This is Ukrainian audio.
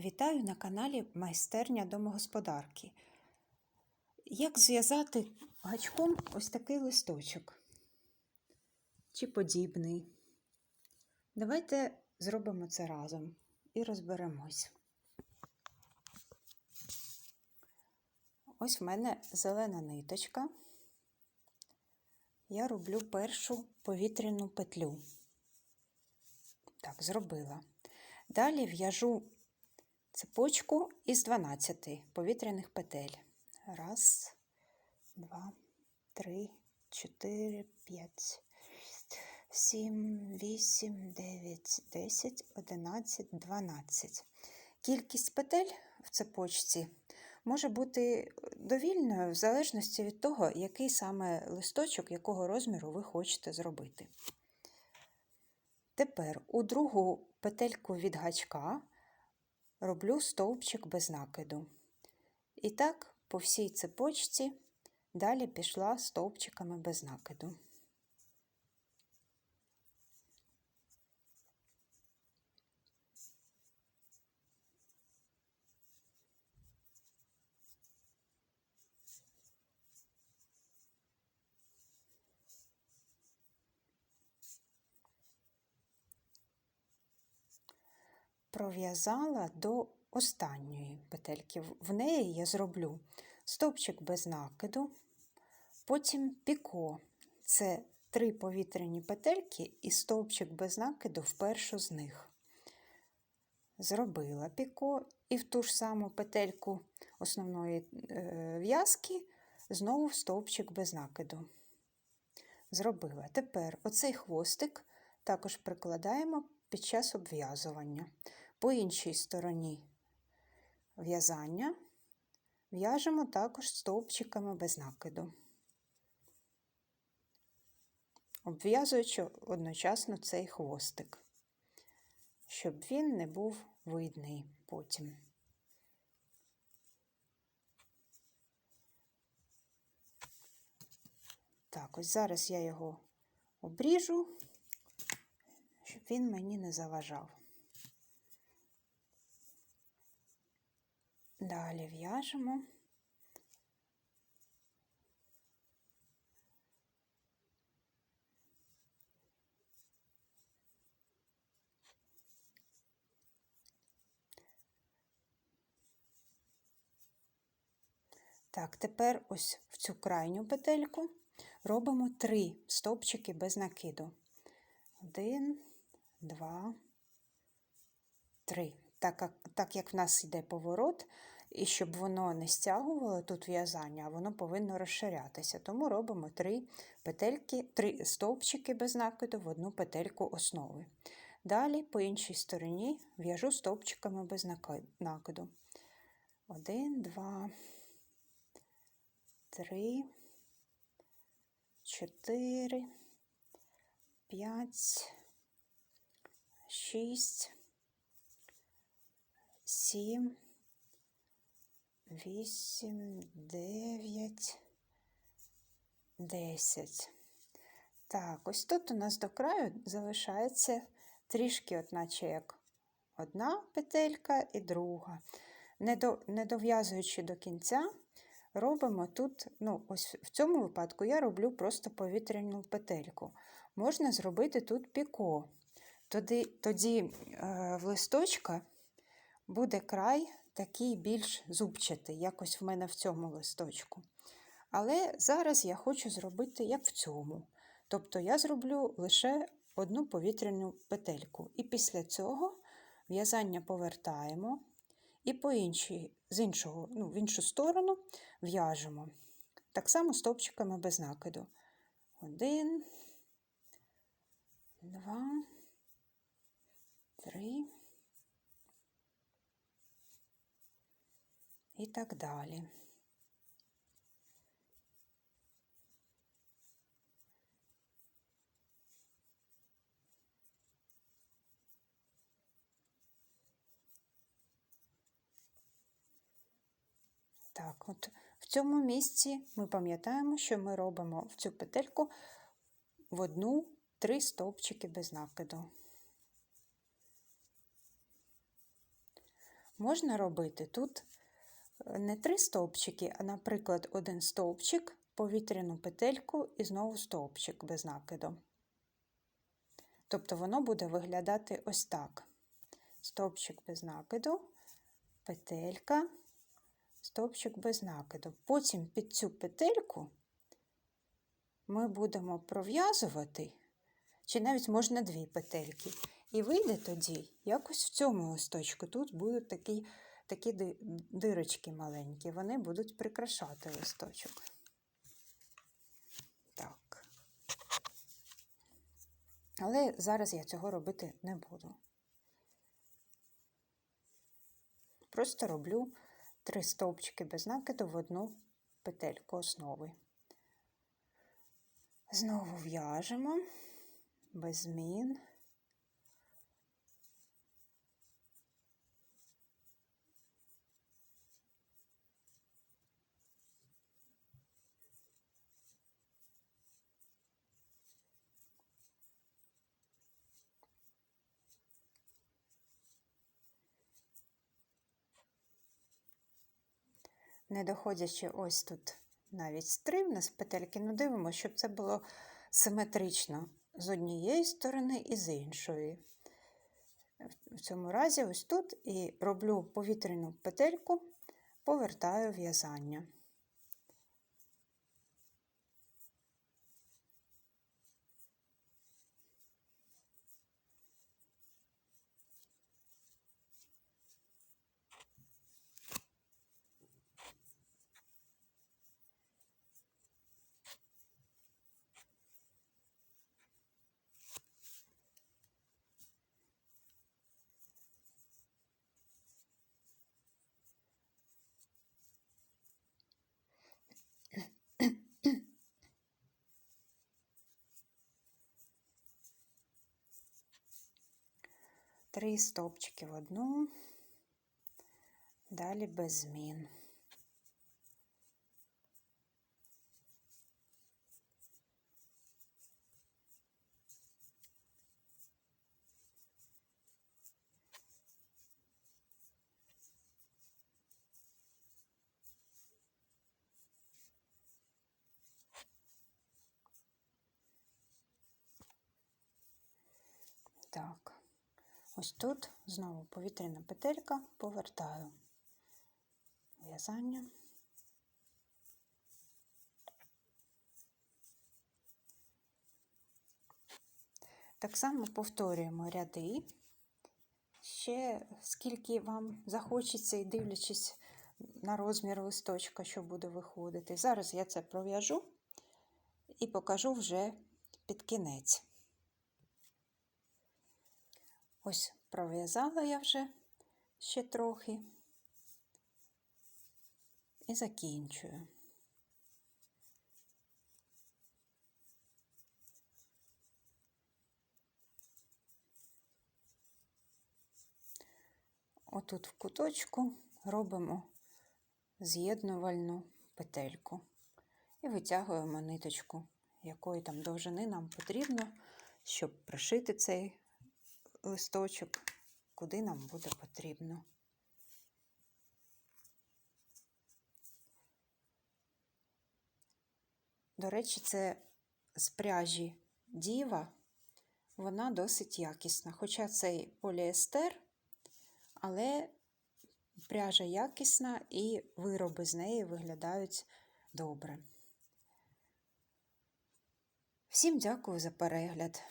Вітаю на каналі Майстерня домогосподарки. Як зв'язати гачком ось такий листочок чи подібний? Давайте зробимо це разом і розберемось. Ось в мене зелена ниточка. Я роблю першу повітряну петлю. Так, зробила. Далі в'яжу цепочку із 12 повітряних петель. Раз, два, три, чотири, п'ять, сім, вісім, дев'ять, десять, одинадцять, дванадцять. Кількість петель в цепочці може бути довільною в залежності від того, який саме листочок, якого розміру ви хочете зробити. Тепер у другу петельку від гачка роблю стовпчик без накиду. І так, по всій цепочці далі пішла стовпчиками без накиду. Пров'язала до останньої петельки. В неї я зроблю стовпчик без накиду, потім піко. Це три повітряні петельки і стовпчик без накиду в першу з них. Зробила піко і в ту ж саму петельку основної е, в'язки знову стовпчик без накиду. Зробила. Тепер оцей хвостик також прикладаємо під час обв'язування. По іншій стороні в'язання в'яжемо також стовпчиками без накиду, обв'язуючи одночасно цей хвостик, щоб він не був видний потім. Так, ось зараз я його обріжу, щоб він мені не заважав. Далі в'яжемо. Так, тепер ось в цю крайню петельку робимо три стовпчики без накиду. Один, два, три. Так, так як в нас йде поворот, і щоб воно не стягувало тут в'язання, а воно повинно розширятися. Тому робимо три петельки, три стовпчики без накиду в одну петельку основи. Далі по іншій стороні в'яжу стовпчиками без накиду. Один, два, три, чотири, п'ять, шість, сім вісім, дев'ять, десять. Так, ось тут у нас до краю залишається трішки, от як одна петелька і друга. Не дов'язуючи до кінця, робимо тут, ну, ось в цьому випадку я роблю просто повітряну петельку. Можна зробити тут піко. Тоді, тоді е, в листочка буде край такий більш зубчатий, якось в мене в цьому листочку. Але зараз я хочу зробити як в цьому. Тобто я зроблю лише одну повітряну петельку. І після цього в'язання повертаємо і по іншій, з іншого, ну, в іншу сторону в'яжемо. Так само стовпчиками без накиду. Один, два, три. І так далі. Так, от в цьому місці ми пам'ятаємо, що ми робимо в цю петельку в одну три стовпчики без накиду. можна робити тут не три стовпчики, а, наприклад, один стовпчик, повітряну петельку і знову стовпчик без накиду. Тобто воно буде виглядати ось так: стовпчик без накиду, петелька, стовпчик без накиду. Потім під цю петельку ми будемо пров'язувати, чи навіть можна дві петельки. І вийде тоді, якось в цьому листочку. Тут будуть такі, такі дирочки маленькі, вони будуть прикрашати листочок. Так. Але зараз я цього робити не буду. Просто роблю три стовпчики без накиду в одну петельку основи. Знову в'яжемо без змін. Не доходячи ось тут навіть стрим з петельки, ну дивимося, щоб це було симетрично з однієї сторони і з іншої. В цьому разі ось тут і роблю повітряну петельку, повертаю в'язання. Три стовпчики в одну, далі без змін. Так, ось тут знову повітряна петелька, повертаю в'язання. Так само повторюємо ряди. Ще скільки вам захочеться, і дивлячись на розмір листочка, що буде виходити. Зараз я це пров'яжу і покажу вже під кінець. Ось пров'язала я вже ще трохи і закінчую. Отут в куточку робимо з'єднувальну петельку і витягуємо ниточку, якої там довжини нам потрібно, щоб пришити цей листочок, куди нам буде потрібно. До речі, це з пряжі діва, вона досить якісна. Хоча це поліестер, але пряжа якісна і вироби з неї виглядають добре. Всім дякую за перегляд.